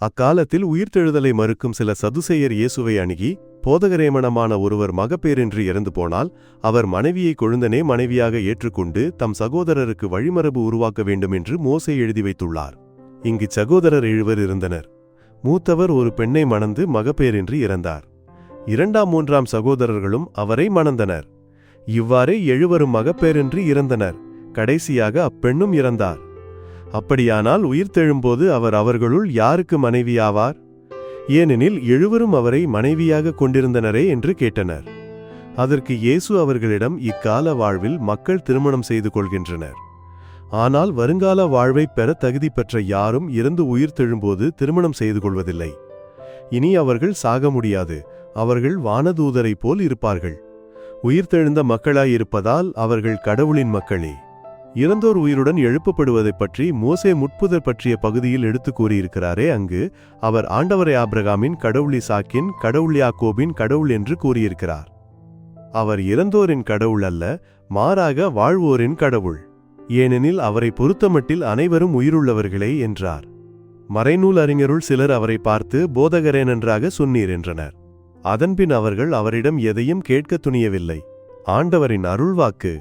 அக்காலத்தில் உயிர்த்தெழுதலை மறுக்கும் சில சதுசேயர் இயேசுவை அணுகி போதகரேமணமான ஒருவர் மகப்பேரின்றி இறந்து போனால் அவர் மனைவியை கொழுந்தனே மனைவியாக ஏற்றுக்கொண்டு தம் சகோதரருக்கு வழிமரபு உருவாக்க வேண்டும் என்று மோசை எழுதி வைத்துள்ளார். இங்கு சகோதரர் எழுவர் இருந்தனர். மூத்தவர் ஒரு பெண்ணை மணந்து மகப்பேரின்றி இறந்தார். இரண்டாம் மூன்றாம் சகோதரர்களும் அவரை மணந்தனர். இவ்வாறே எழுவரும் மகப்பேரின்றி இறந்தனர். கடைசியாக அப்பெண்ணும் இறந்தார். அப்படியானால் உயிர்த்தெழும்போது அவர் அவர்களுள் யாருக்கு மனைவியாவார்? ஏனெனில் எழுவரும் அவரை மனைவியாக கொண்டிருந்தனரே என்று கேட்டனர். அதற்கு இயேசு அவர்களிடம் இக்கால வாழ்வில் மக்கள் திருமணம் செய்து கொள்கின்றனர். ஆனால் வருங்கால வாழ்வை பெற தகுதி பெற்ற யாரும் இறந்து உயிர்த்தெழும்போது திருமணம் செய்து கொள்வதில்லை. இனி அவர்கள் சாக முடியாது. அவர்கள் வானதூதரைப் போல் இருப்பார்கள். உயிர்த்தெழுந்த மக்களாயிருப்பதால் அவர்கள் கடவுளின் மக்களே. இறந்தோர் உயிருடன் எழுப்பப்படுவதைப் பற்றி மோசே முட்புதர் பற்றிய பகுதியில் எடுத்து கூறியிருக்கிறாரே அங்கு. அவர் ஆண்டவரை ஆப்ரகாமின் கடவுள் சாக்கின் கடவுள் யாக்கோபின் கடவுள் என்று கூறியிருக்கிறார். அவர் இறந்தோரின் கடவுள் அல்ல மாறாக வாழ்வோரின் கடவுள். ஏனெனில் அவரை பொறுத்தமட்டில் அனைவரும் உயிருள்ளவர்களே என்றார். மறைநூல் அறிஞருள் சிலர் அவரை பார்த்து போதகரே நன்றாக சொன்னீர் என்றனர். அதன்பின் அவர்கள் அவரிடம் எதையும் கேட்கத் துணியவில்லை. ஆண்டவரின் அருள்வாக்கு